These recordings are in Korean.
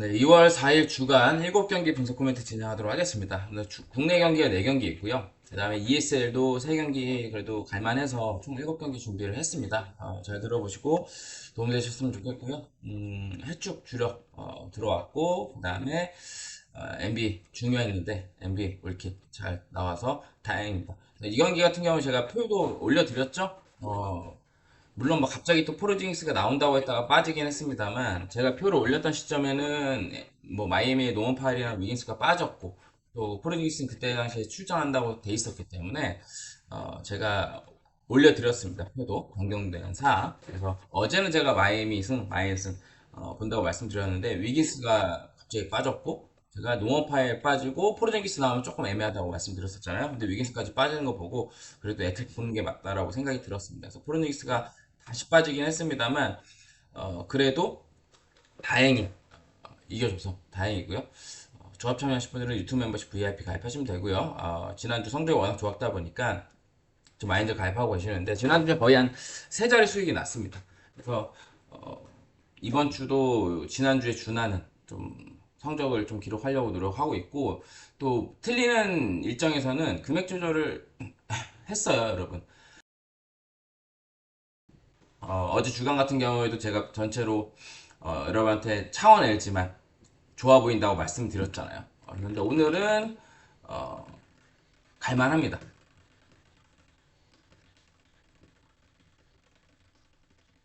네, 2월 4일 주간 7경기 분석 코멘트 진행하도록 하겠습니다. 국내 경기가 4경기 있고요. 그 다음에 ESL도 3경기 그래도 갈만해서 총 7경기 준비를 했습니다. 어, 잘 들어보시고 도움 되셨으면 좋겠고요. 음, 해축 주력 어, 들어왔고 그 다음에 MB 중요했는데 MB 올킬 잘 나와서 다행입니다. 이 경기 같은 경우 제가 표도 올려드렸죠? 어, 물론 뭐 갑자기 또 포르징스가 나온다고 했다가 빠지긴 했습니다만 제가 표를 올렸던 시점에는 뭐 마이애미의 노원 파일이랑 위긴스가 빠졌고 또 포르징스는 그때 당시에 출전한다고 돼 있었기 때문에 어 제가 올려드렸습니다. 표도 변경된 사. 그래서 어제는 제가 마이애미 승 마이애미 승 어, 본다고 말씀드렸는데 위긴스가 갑자기 빠졌고 제가 노원 파일 빠지고 포르징기스 나오면 조금 애매하다고 말씀드렸었잖아요. 근데 위긴스까지 빠지는 거 보고 그래도 애틀 보는 게 맞다라고 생각이 들었습니다. 그래서 포르징기스가 다시 빠지긴 했습니다만 어, 그래도 다행히 어, 이겨줘서 다행이고요. 어, 조합 참여하실 분들은 유튜브 멤버십 VIP 가입하시면 되고요. 어, 지난주 성적이 워낙 좋았다 보니까 좀 많이들 가입하고 계시는데 지난주에 거의 한 세 자리 수익이 났습니다. 그래서 어, 이번 주도 지난주에 준하는 좀 성적을 좀 기록하려고 노력하고 있고 또 틀리는 일정에서는 금액 조절을 했어요, 여러분. 어, 제 주간 같은 경우에도 제가 전체로 어, 여러분한테 차원 LG만 좋아 보인다고 말씀드렸잖아요. 어, 그런데 오늘은 어, 갈만합니다.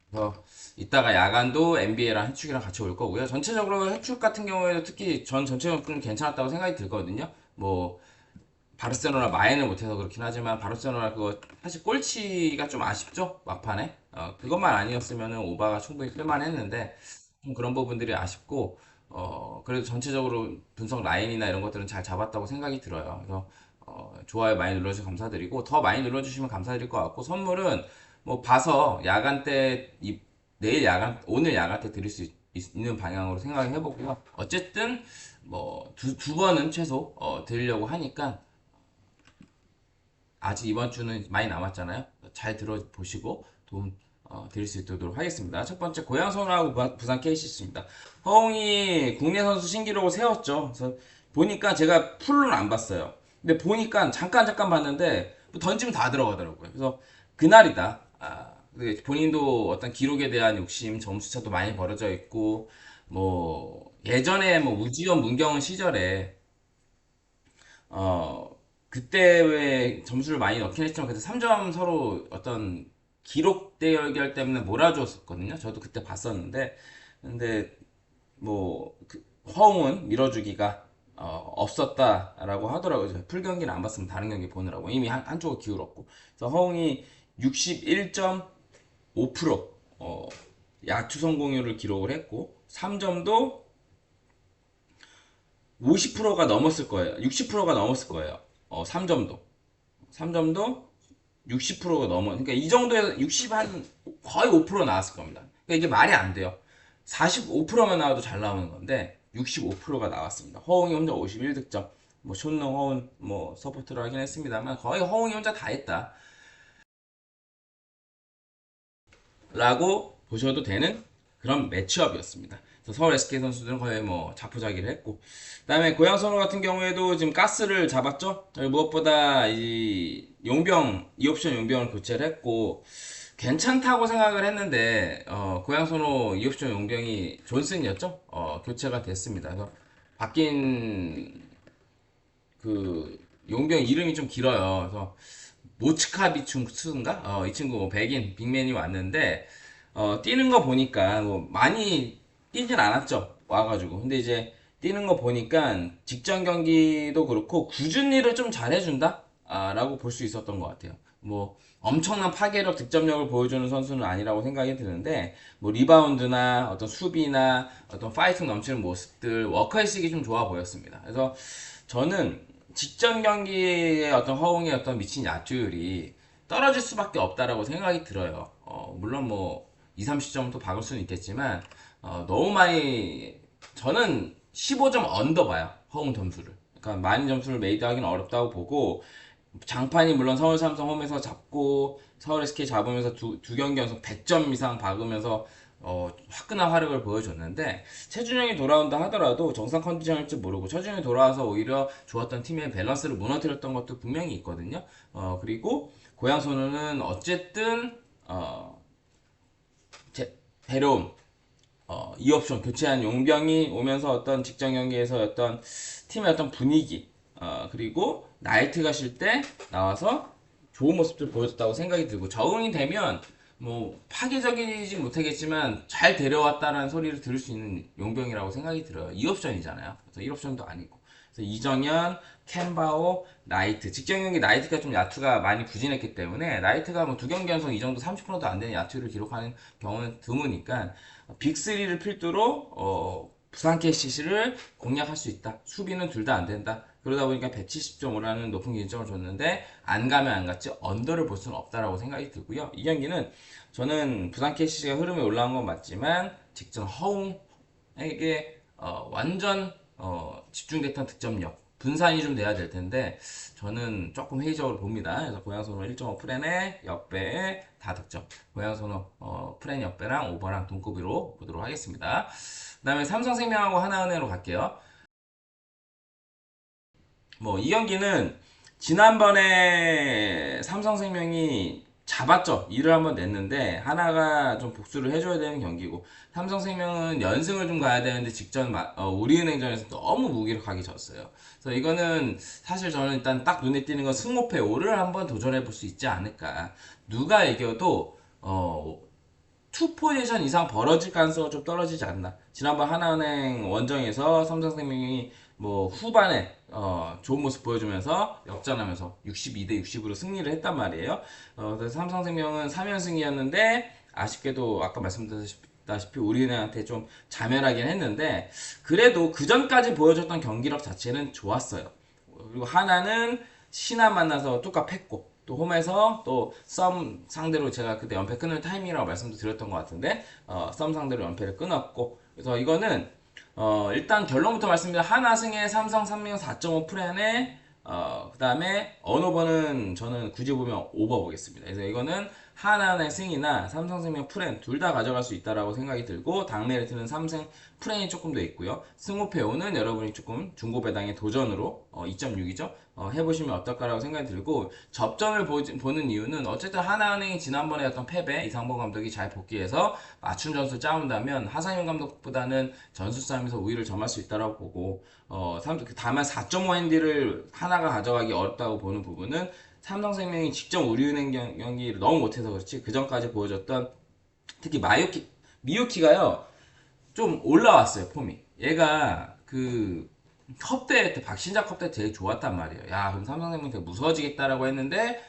그래서 이따가 야간도 NBA랑 해축이랑 같이 올 거고요. 전체적으로 해축 같은 경우에도 특히 전 전체적으로 좀 괜찮았다고 생각이 들거든요. 뭐 바르셀로나 마인을 못해서 그렇긴 하지만 바르셀로나 그거 사실 꼴찌가 좀 아쉽죠? 막판에? 어, 그것만 아니었으면 오바가 충분히 쓸만했는데 좀 그런 부분들이 아쉽고 어, 그래도 전체적으로 분석 라인이나 이런 것들은 잘 잡았다고 생각이 들어요. 그래서 어, 좋아요 많이 눌러주셔서 감사드리고 더 많이 눌러주시면 감사드릴 것 같고 선물은 뭐 봐서 야간 때 이, 내일 야간 오늘 야간 때 드릴 수 있, 있는 방향으로 생각해 보고요. 어쨌든 뭐 두, 두 번은 최소 어, 드리려고 하니까 아직 이번 주는 많이 남았잖아요. 잘 들어보시고 도움 어, 드릴 수 있도록 하겠습니다. 첫 번째 고양 선호하고 부- 부산 KCC입니다. 허웅이 국내 선수 신기록을 세웠죠. 그래서 보니까 제가 풀로는 안 봤어요. 근데 보니까 잠깐 잠깐 봤는데 뭐 던지면 다 들어가더라고요. 그래서 그날이다. 아, 그 본인도 어떤 기록에 대한 욕심, 점수차도 많이 벌어져 있고 뭐 예전에 뭐 우지원, 문경은 시절에 어, 그때 왜 점수를 많이 넣긴 했지만 그때 3점 서로 어떤 기록 대결 때문에 몰아줬었거든요. 저도 그때 봤었는데 근데 뭐 그, 허웅은 밀어주기가 어, 없었다라고 하더라고요. 풀 경기는 안 봤으면 다른 경기 보느라고 이미 한, 한쪽을 기울었고 그래서 허웅이 61.5% 어, 야투 성공률을 기록을 했고 3점도 50%가 넘었을 거예요. 60%가 넘었을 거예요. 어, 3점도. 3점도 60%가 넘어. 그러니까 이 정도에서 60 한 거의 5% 나왔을 겁니다. 그러니까 이게 말이 안 돼요. 45%만 나와도 잘 나오는 건데 65%가 나왔습니다. 허웅이 혼자 51득점. 뭐 촌농 허운 뭐 서포트를 하긴 했습니다만 거의 허웅이 혼자 다 했다. 라고 보셔도 되는 그런 매치업이었습니다. 그래서 서울 SK 선수들은 거의 뭐 자포자기를 했고 그다음에 고양 선호 같은 경우에도 지금 가스를 잡았죠. 무엇보다 이 용병 이 옵션 용병을 교체를 했고 괜찮다고 생각을 했는데 어, 고양 선호 이 옵션 용병이 존슨이었죠. 어, 교체가 됐습니다. 그래서 바뀐 그 용병 이름이 좀 길어요. 그래서 모츠카비충스인가? 어, 이 친구 뭐 백인 빅맨이 왔는데 어, 뛰는 거 보니까 뭐 많이 뛰진 않았죠. 와가지고. 근데 이제 뛰는 거 보니까 직전 경기도 그렇고 꾸준히 일을 좀 잘해준다? 아, 라고 볼 수 있었던 것 같아요. 뭐 엄청난 파괴력, 득점력을 보여주는 선수는 아니라고 생각이 드는데 뭐 리바운드나 어떤 수비나 어떤 파이팅 넘치는 모습들 워커의식이 좀 좋아 보였습니다. 그래서 저는 직전 경기의 어떤 허웅의 어떤 미친 야투율이 떨어질 수밖에 없다라고 생각이 들어요. 어, 물론 뭐 2, 30점도 박을 수는 있겠지만 어, 너무 많이 저는 15점 언더 봐요. 허웅 점수를. 그러니까 많은 점수를 메이드하기는 어렵다고 보고 장판이 물론 서울 삼성 홈에서 잡고 서울 SK 잡으면서 두, 두 경기 연속 100점 이상 박으면서 어, 화끈한 화력을 보여줬는데 최준영이 돌아온다 하더라도 정상 컨디션일지 모르고 최준영이 돌아와서 오히려 좋았던 팀의 밸런스를 무너뜨렸던 것도 분명히 있거든요. 어, 그리고 고양 선우는 어쨌든 어, 제, 데려온 어, 이 옵션 교체한 용병이 오면서 어떤 직전 경기에서 어떤 팀의 어떤 분위기 어, 그리고 나이트가 쉴때 나와서 좋은 모습들 보여줬다고 생각이 들고 적응이 되면 뭐 파괴적이지 못하겠지만 잘 데려왔다는 소리를 들을 수 있는 용병이라고 생각이 들어요. 2옵션이잖아요. 그래서 1옵션도 아니고. 이정현, 캔바오, 나이트. 직전 경기 나이트가 좀 야투가 많이 부진했기 때문에 나이트가 뭐 두 경기 연속 이 정도 30%도 안 되는 야투를 기록하는 경우는 드무니까 빅3를 필두로 어, 부산 KCC를 공략할 수 있다. 수비는 둘 다 안 된다. 그러다 보니까 170.5라는 높은 기준점을 줬는데 안 가면 안 갔지 언더를 볼 수는 없다라고 생각이 들고요. 이 경기는 저는 부산 KCC가 흐름에 올라온 건 맞지만 직전 허웅에게 어, 완전 어, 집중됐던 득점력 분산이 좀 돼야 될 텐데 저는 조금 회의적으로 봅니다. 그래서 고양선호 1.5 프렌에 역배에 다 득점. 고양선호 어, 프렌 역배랑 오버랑 동급으로 보도록 하겠습니다. 그 다음에 삼성생명하고 하나은행으로 갈게요. 뭐 이 경기는 지난번에 삼성생명이 잡았죠. 일을 한번 냈는데 하나가 좀 복수를 해줘야 되는 경기고 삼성생명은 연승을 좀 가야 되는데 직전 마- 어, 우리은행전에서 너무 무기력하게 졌어요. 그래서 이거는 사실 저는 일단 딱 눈에 띄는 건 승모패 5를 한번 도전해 볼 수 있지 않을까. 누가 이겨도 어, 투 포지션 이상 벌어질 가능성은 좀 떨어지지 않나. 지난번 하나은행 원정에서 삼성생명이 뭐 후반에 어, 좋은 모습 보여주면서 역전하면서 62대 60으로 승리를 했단 말이에요. 어, 그래서 삼성생명은 3연승이었는데 아쉽게도 아까 말씀드렸다시피 우리은행한테 좀 자멸하긴 했는데 그래도 그 전까지 보여줬던 경기력 자체는 좋았어요. 그리고 하나는 신안 만나서 팼고 또 홈에서 또 썸 상대로 제가 그때 연패 끊을 타이밍이라고 말씀도 드렸던 것 같은데 어, 썸 상대로 연패를 끊었고 그래서 이거는 어, 일단 결론부터 말씀드리면 하나승에 삼성 3명 4.5 프렌에 어, 그 다음에 언오버는 저는 굳이 보면 오버 보겠습니다. 그래서 이거는 하나의 승이나 삼성생명 프렌 둘다 가져갈 수 있다라고 생각이 들고 당메리트는 삼성 프렌이 조금 더 있고요. 승호페오는 여러분이 조금 중고 배당의 도전으로 어, 2.6이죠. 어, 해보시면 어떨까라고 생각이 들고 접전을 보, 는 이유는 어쨌든 하나은행이 지난번에 어떤 패배 이상범 감독이 잘 복귀해서 맞춤 전술 짜온다면 하상현 감독보다는 전술 싸움에서 우위를 점할 수 있다라고 보고 어, 삼- 다만 4.5 핸디를 하나가 가져가기 어렵다고 보는 부분은 삼성생명이 직접 우리은행 경- 경기를 너무 못해서 그렇지 그 전까지 보여줬던 특히 마요키 미유키가요 좀 올라왔어요 폼이. 얘가 그 컵대 때 박신자 컵대 되게 좋았단 말이에요 야 그럼 삼성생명 되게 무서워지겠다라고 했는데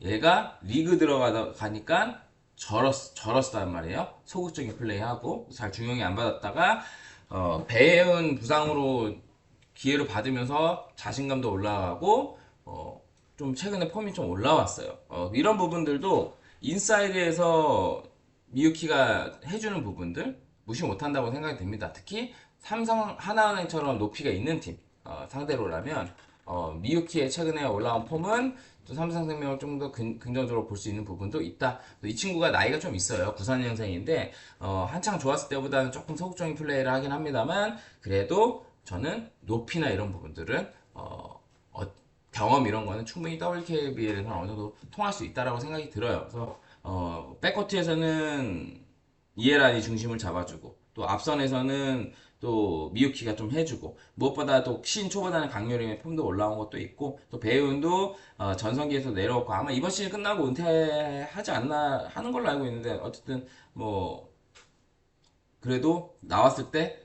얘가 리그 들어가다 가니까 절었 절었단 말이에요 소극적인 플레이하고 잘 중용이 안 받았다가 어, 배은 부상으로 기회를 받으면서 자신감도 올라가고 어, 좀 최근에 폼이 좀 올라왔어요. 어, 이런 부분들도 인사이드에서 미유키가 해주는 부분들 무시 못한다고 생각이 듭니다. 특히 삼성 하나은행처럼 높이가 있는 팀 어, 상대로라면 어, 미유키의 최근에 올라온 폼은 또 삼성생명을 좀 더 긍정적으로 볼 수 있는 부분도 있다. 이 친구가 나이가 좀 있어요. 94년생인데 어, 한창 좋았을 때보다는 조금 소극적인 플레이를 하긴 합니다만 그래도 저는 높이나 이런 부분들은 어, 어, 경험 이런 거는 충분히 WKBL에서는 어느 정도 통할 수 있다라고 생각이 들어요. 그래서 어, 백코트에서는 이에란이 중심을 잡아주고 또 앞선에서는 또 미유키가 좀 해주고 무엇보다 또 신초보다는 강요림의 폼도 올라온 것도 있고 또 배우도 어, 전성기에서 내려왔고 아마 이번 시즌 끝나고 은퇴하지 않나 하는 걸로 알고 있는데 어쨌든 뭐 그래도 나왔을 때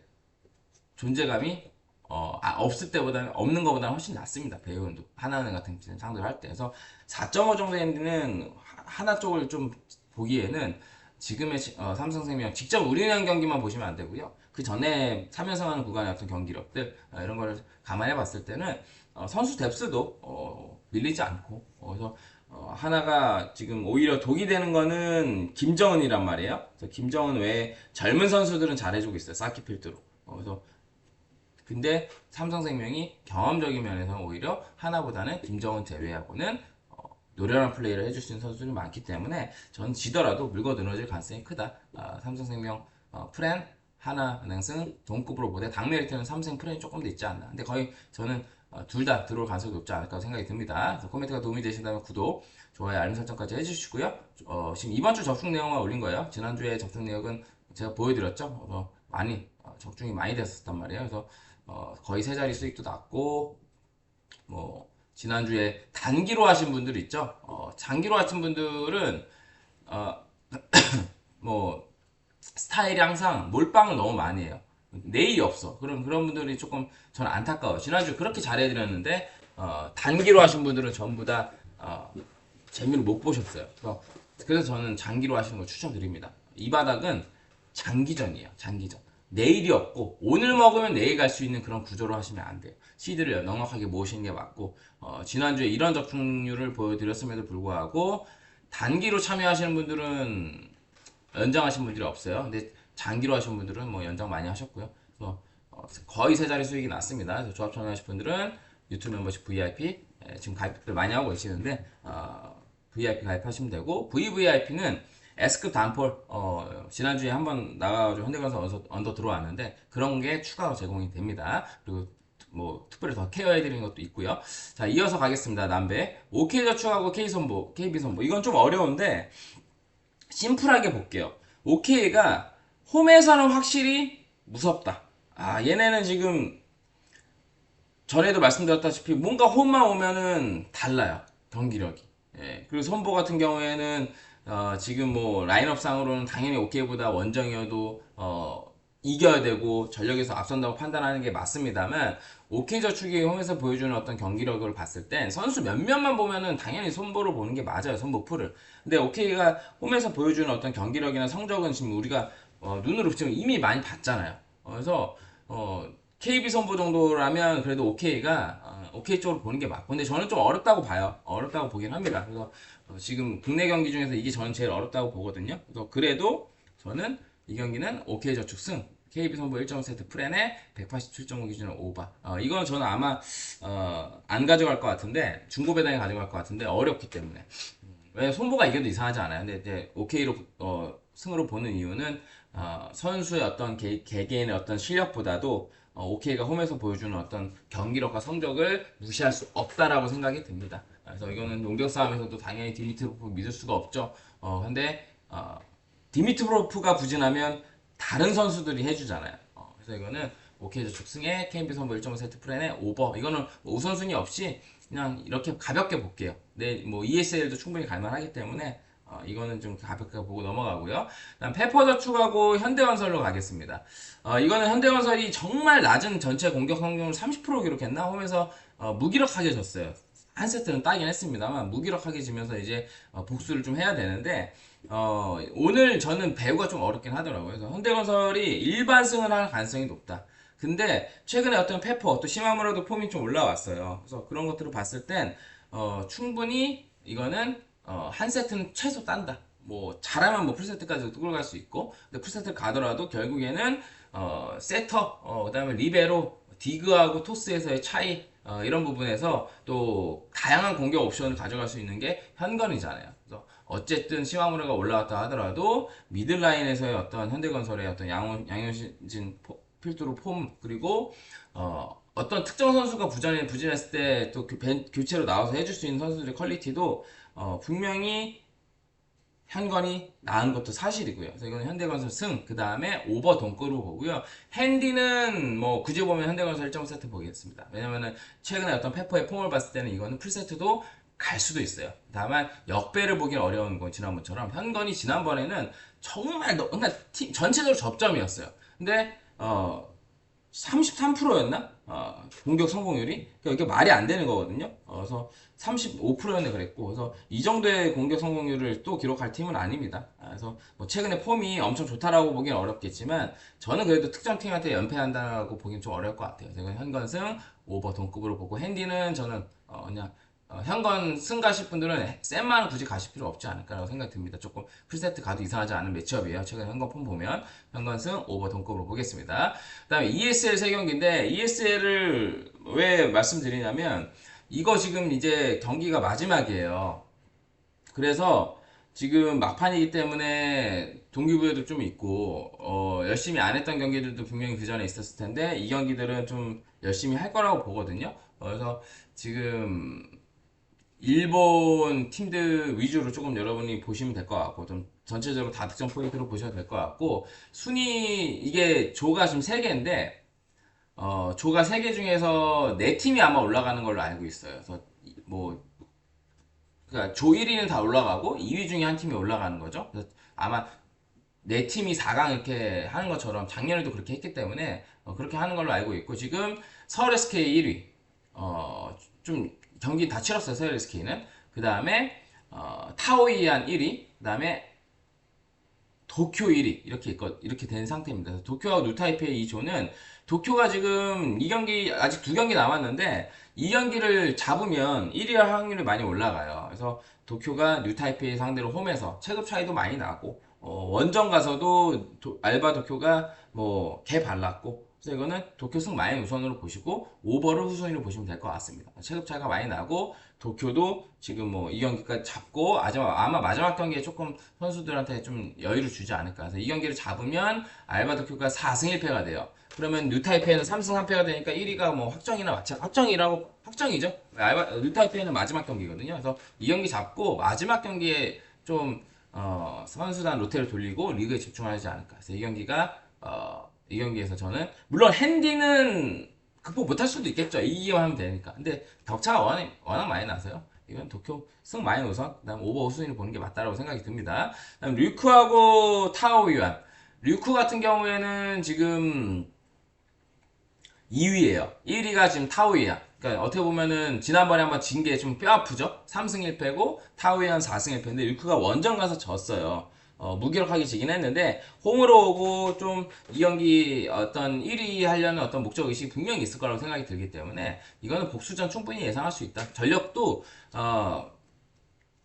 존재감이 어, 아, 없을 때보다는 없는 것보다는 훨씬 낫습니다. 배우도 하나은행 같은 팀 상대로 할 때. 그래서 4.5 정도 엔드는 하나 쪽을 좀 보기에는 지금의 시- 어, 삼성생명 직접 우리은행 경기만 보시면 안 되고요. 그 전에 3연승하는 구간의 어떤 경기력들 어, 이런 거를 감안해 봤을 때는 어, 선수 뎁스도 어, 밀리지 않고 어, 그래서 어, 하나가 지금 오히려 독이 되는 거는 김정은이란 말이에요. 그래서 김정은 외에 젊은 선수들은 잘해주고 있어요. 사키 필드로. 어, 그래서 근데 삼성생명이 경험적인 면에서는 오히려 하나보다는 김정은 제외하고는 어, 노련한 플레이를 있는 선수들이 많기 때문에 저는 지더라도 물고 늘어질 가능성이 크다. 아, 삼성생명 어, 프렌 하나은행승 동급으로 보되 당메리트는 삼성 프렌이 조금 더 있지 않나. 근데 거의 저는 어, 둘다 들어올 가능성이 높지 않을까 생각이 듭니다. 코멘트가 도움이 되신다면 구독, 좋아요, 알림 설정까지 해주시고요. 어, 지금 이번 주 접속 내용만 올린 거예요. 지난주에 접속 내역은 제가 보여드렸죠. 그래서 많이 어, 적중이 많이 됐었단 말이에요. 그래서 어, 거의 세 자리 수익도 났고 뭐 지난주에 단기로 하신 분들 있죠. 어, 장기로 하신 분들은 어, 뭐 스타일이 항상 몰빵을 너무 많이 해요. 내일이 없어. 그럼 그런 분들이 조금 저는 안타까워요. 지난주 그렇게 잘해드렸는데 어, 단기로 하신 분들은 전부 다 어, 재미를 못 보셨어요. 그래서, 저는 장기로 하시는 걸 추천드립니다. 이 바닥은 장기전이에요. 장기전. 내일이 없고 오늘 먹으면 내일 갈 수 있는 그런 구조로 하시면 안 돼요. 시드를 넉넉하게 모으시는 게 맞고 어, 지난주에 이런 적중률을 보여드렸음에도 불구하고 단기로 참여하시는 분들은 연장하신 분들이 없어요. 근데 장기로 하신 분들은 뭐 연장 많이 하셨고요. 그래서 어, 거의 세 자리 수익이 났습니다. 그래서 조합 참여하신 분들은 유튜브 멤버십 VIP 예, 지금 가입들 많이 하고 계시는데 어, VIP 가입하시면 되고 VVIP는 S급 단폴 어, 지난주에 한번 나가가지고 현대건설 언더, 언더 들어왔는데 그런 게 추가로 제공이 됩니다. 그리고 뭐 특별히 더 케어해드리는 것도 있고요. 자 이어서 가겠습니다. 남배 OK저축하고 K선보, KB선보 이건 좀 어려운데 심플하게 볼게요. OK가 홈에서는 확실히 무섭다. 아 얘네는 지금 전에도 말씀드렸다시피 뭔가 홈만 오면은 달라요 경기력이. 예, 그리고 선보 같은 경우에는 어, 지금 뭐 라인업상으로는 당연히 OK보다 원정이어도 어, 이겨야 되고 전력에서 앞선다고 판단하는 게 맞습니다만 OK저축이 홈에서 보여주는 어떤 경기력을 봤을 땐 선수 몇몇만 보면은 당연히 선보를 보는 게 맞아요 선보 풀을. 근데 OK가 홈에서 보여주는 어떤 경기력이나 성적은 지금 우리가 어, 눈으로 지금 이미 많이 봤잖아요. 어, 그래서 어, KB 선보 정도라면 그래도 OK가 어, OK 쪽으로 보는 게 맞고. 근데 저는 좀 어렵다고 봐요. 어렵다고 보긴 합니다. 그래서 어, 지금 국내 경기 중에서 이게 저는 제일 어렵다고 보거든요. 그래서 그래도 저는 이 경기는 OK 저축 승. KB 선보 1.5 세트 프렌에 187.5 기준으로 오바. 어, 이건 저는 아마 어, 안 가져갈 것 같은데 중고 배당에 가져갈 것 같은데 어렵기 때문에. 왜 손보가 이겨도 이상하지 않아요. 근데 이제 OK로 어, 승으로 보는 이유는 어, 선수의 어떤 개, 개개인의 어떤 실력보다도 어, OK가 홈에서 보여주는 어떤 경기력과 성적을 무시할 수 없다라고 생각이 듭니다. 그래서 이거는 농격 싸움에서도 당연히 디미트로프 믿을 수가 없죠. 어, 근데 어, 디미트로프가 부진하면 다른 선수들이 해주잖아요. 어, 그래서 이거는 OK 저축 승에 KMB 선보 1.5 세트 프렌에 오버 이거는 뭐 우선순위 없이 그냥 이렇게 가볍게 볼게요. 네, 뭐 ESL도 충분히 갈만하기 때문에 어, 이거는 좀 가볍게 보고 넘어가고요. 다음 페퍼저축하고 현대건설로 가겠습니다. 어, 이거는 현대건설이 정말 낮은 전체 공격 성공률 30% 기록했나 홈에서 어, 무기력하게 졌어요. 한 세트는 따긴 했습니다만 무기력하게 지면서 이제 어, 복수를 좀 해야 되는데 어, 오늘 저는 배우가 좀 어렵긴 하더라고요. 그래서 현대건설이 일반승을 할 가능성이 높다. 근데 최근에 어떤 페퍼 또 시마무라도 폼이 좀 올라왔어요. 그래서 그런 것들을 봤을 땐 어, 충분히 이거는 어, 한 세트는 최소 딴다. 뭐 잘하면 뭐 풀세트까지 도 끌고 갈수 있고 근데 풀세트 가더라도 결국에는 어, 세터 어, 그다음에 리베로 디그하고 토스에서의 차이 어, 이런 부분에서 또 다양한 공격 옵션을 가져갈 수 있는 게 현건이잖아요. 그래서 어쨌든 시마무라가 올라왔다 하더라도 미들라인에서의 어떤 현대건설의 어떤 양원, 양현진 필두로 폼 그리고 어, 어떤 특정 선수가 부전에 부진했을 때 또 교체로 나와서 해줄 수 있는 선수들의 퀄리티도 어, 분명히 현건이 나은 것도 사실이고요. 그래서 이거는 현대건설 승, 그 다음에 오버 동급으로 보고요. 핸디는 뭐 그저 보면 현대건설 1.5세트 보겠습니다. 왜냐면은 최근에 어떤 페퍼의 폼을 봤을 때는 이거는 풀세트도 갈 수도 있어요. 다만 역배를 보기 어려운 건 지난번처럼 현건이 지난번에는 정말 너, 그러니까 팀 전체적으로 접점이었어요. 근데 어 33%였나? 어, 공격 성공률이 그러니까 이게 말이 안 되는 거거든요. 어, 그래서 35%였네 그랬고 그래서 이 정도의 공격 성공률을 또 기록할 팀은 아닙니다. 아, 그래서 뭐 최근에 폼이 엄청 좋다라고 보기는 어렵겠지만 저는 그래도 특정 팀한테 연패한다고 보기는 좀 어려울 것 같아요. 제가 현건승 오버 동급으로 보고 핸디는 저는 어, 그냥 어, 현건 승 가실 분들은 쌤만 굳이 가실 필요 없지 않을까라고 생각이 듭니다. 조금 풀세트 가도 이상하지 않은 매치업이에요. 최근 현건 폼 보면 현건 승 오버 동급으로 보겠습니다. 그 다음에 ESL 세 경기인데 ESL을 왜 말씀드리냐면 이거 지금 이제 경기가 마지막이에요. 그래서 지금 막판이기 때문에 동기부여도 좀 있고 어, 열심히 안 했던 경기들도 분명히 그 전에 있었을 텐데 이 경기들은 좀 열심히 할 거라고 보거든요. 어, 그래서 지금 일본 팀들 위주로 조금 여러분이 보시면 될 것 같고 좀 전체적으로 다 득점 포인트로 보셔도 될 것 같고 순위 이게 조가 지금 세 개인데 어, 조가 세개 중에서 네 팀이 아마 올라가는 걸로 알고 있어요. 그래서 이- 뭐 그러니까 조 1위는 다 올라가고 2위 중에 한 팀이 올라가는 거죠. 그래서 아마 네 팀이 4강 이렇게 하는 것처럼 작년에도 그렇게 했기 때문에 어, 그렇게 하는 걸로 알고 있고 지금 서울 SK 1위 어, 좀 경기 다 치렀어요 서울 SK는 그 다음에 어, 타오이안 1위 그 다음에 도쿄 1위 이렇게 있거, 이렇게 된 상태입니다. 그래서 도쿄하고 누타이페이 이 조는 도쿄가 지금 이 경기 아직 두 경기 남았는데 이 경기를 잡으면 1위 할 확률이 많이 올라가요. 그래서 도쿄가 뉴타이페이 상대로 홈에서 체급 차이도 많이 나고 어, 원정 가서도 도- 알바 도쿄가 뭐 개 발랐고 그래서 이거는 도쿄 승 많이 우선으로 보시고 오버를 후순위로 보시면 될 것 같습니다. 체급 차이가 많이 나고 도쿄도 지금 뭐 이 경기까지 잡고 아마, 마지막 경기에 조금 선수들한테 좀 여유를 주지 않을까. 그래서 이 경기를 잡으면 알바 도쿄가 4승 1패가 돼요. 그러면 뉴타이페이는 3승 1패가 되니까 1위가 뭐 확정이나 마찬 확정이라고 확정이죠. 알바 뉴타이페이는 마지막 경기거든요. 그래서 이 경기 잡고 마지막 경기에 좀 어, 선수단 로테를 돌리고 리그에 집중하지 않을까. 그래서 이 경기가 어, 이 경기에서 저는 물론 핸디는 극복 못할 수도 있겠죠. 이기기만 하면 되니까. 근데 격차가 워낙, 워낙 많이 나서요. 이건 도쿄 승 많이 우선, 그 다음 오버 우순위를 보는 게 맞다라고 생각이 듭니다. 그 다음 류크하고 타오유안. 류크 같은 경우에는 지금 2위예요. 1위가 지금 타오이안. 그러니까 어떻게 보면은 지난번에 한번 진 게 좀 뼈 아프죠? 3승 1패고 타오이안 4승 1패인데 류크가 원정 가서 졌어요. 어, 무기력하게 지긴 했는데 홈으로 오고 좀 이 경기 어떤 1위 하려는 어떤 목적 의식이 분명히 있을 거라고 생각이 들기 때문에 이거는 복수전 충분히 예상할 수 있다. 전력도 어,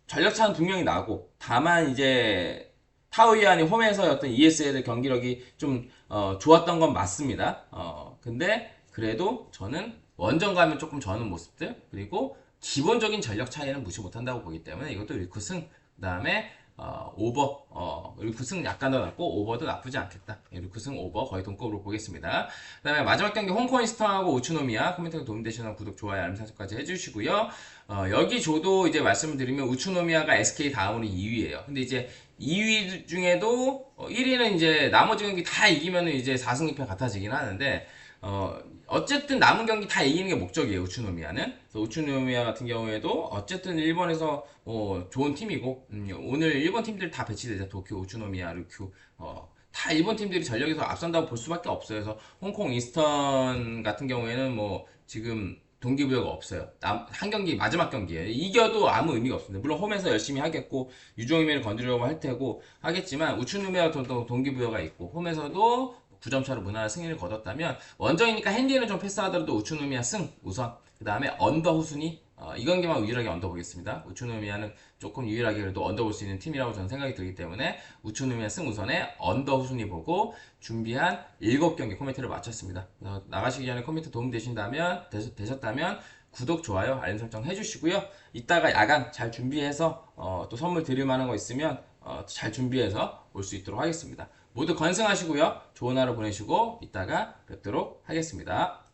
전력 차는 분명히 나고 다만 이제 타오이안이 홈에서 어떤 ESL의 경기력이 좀 어, 좋았던 건 맞습니다. 어, 근데 그래도 저는 원정 가면 조금 저는 모습들 그리고 기본적인 전력 차이는 무시 못한다고 보기 때문에 이것도 리쿠 승 그 다음에 어, 오버 어, 리쿠 승 약간 더 낮고 오버도 나쁘지 않겠다. 예, 리쿠 승 오버 거의 동급으로 보겠습니다. 그 다음에 마지막 경기 홍콩 이스턴하고 우츠노미야 코멘트가 도움되시는 구독 좋아요 알림 설정까지 해주시고요. 어, 여기 저도 이제 말씀을 드리면 우츠노미야가 SK 다음으로 2위예요. 근데 이제 2위 중에도 1위는 이제 나머지 경기 다 이기면은 이제 4승 2패 같아지긴 하는데 어, 어쨌든 남은 경기 다 이기는 게 목적이에요, 우츠노미야는. 그래서 우츠노미야 같은 경우에도 어쨌든 일본에서 어, 좋은 팀이고, 음, 오늘 일본 팀들 다 배치되죠. 도쿄, 우츠노미야, 르큐, 어, 다 일본 팀들이 전력에서 앞선다고 볼 수밖에 없어요. 그래서 홍콩 이스턴 같은 경우에는 뭐 지금 동기부여가 없어요. 남- 한 경기 마지막 경기에 이겨도 아무 의미가 없습니다. 물론 홈에서 열심히 하겠고 유종의미를 건드리려고 할 테고 하겠지만 도 동기부여가 있고 홈에서도 9점 차로 무난한 승리를 거뒀다면 원정이니까 핸디는 좀 패스하더라도 우츠노미야 승 우선 그 다음에 언더 후순위 어, 이 경기만 유일하게 언더 보겠습니다. 우츠노미야는 조금 유일하게 그래도 언더 볼 수 있는 팀이라고 저는 생각이 들기 때문에 우츠노미야 승 우선에 언더 후순위 보고 준비한 7경기 코멘트를 마쳤습니다. 어, 나가시기 전에 코멘트 도움 되신다면 되셨, 되셨다면 구독, 좋아요, 알림 설정 해주시고요. 이따가 야간 잘 준비해서 어, 또 선물 드릴 만한 거 있으면 어, 잘 준비해서 올 수 있도록 하겠습니다. 모두 건승하시고요. 좋은 하루 보내시고 이따가 뵙도록 하겠습니다.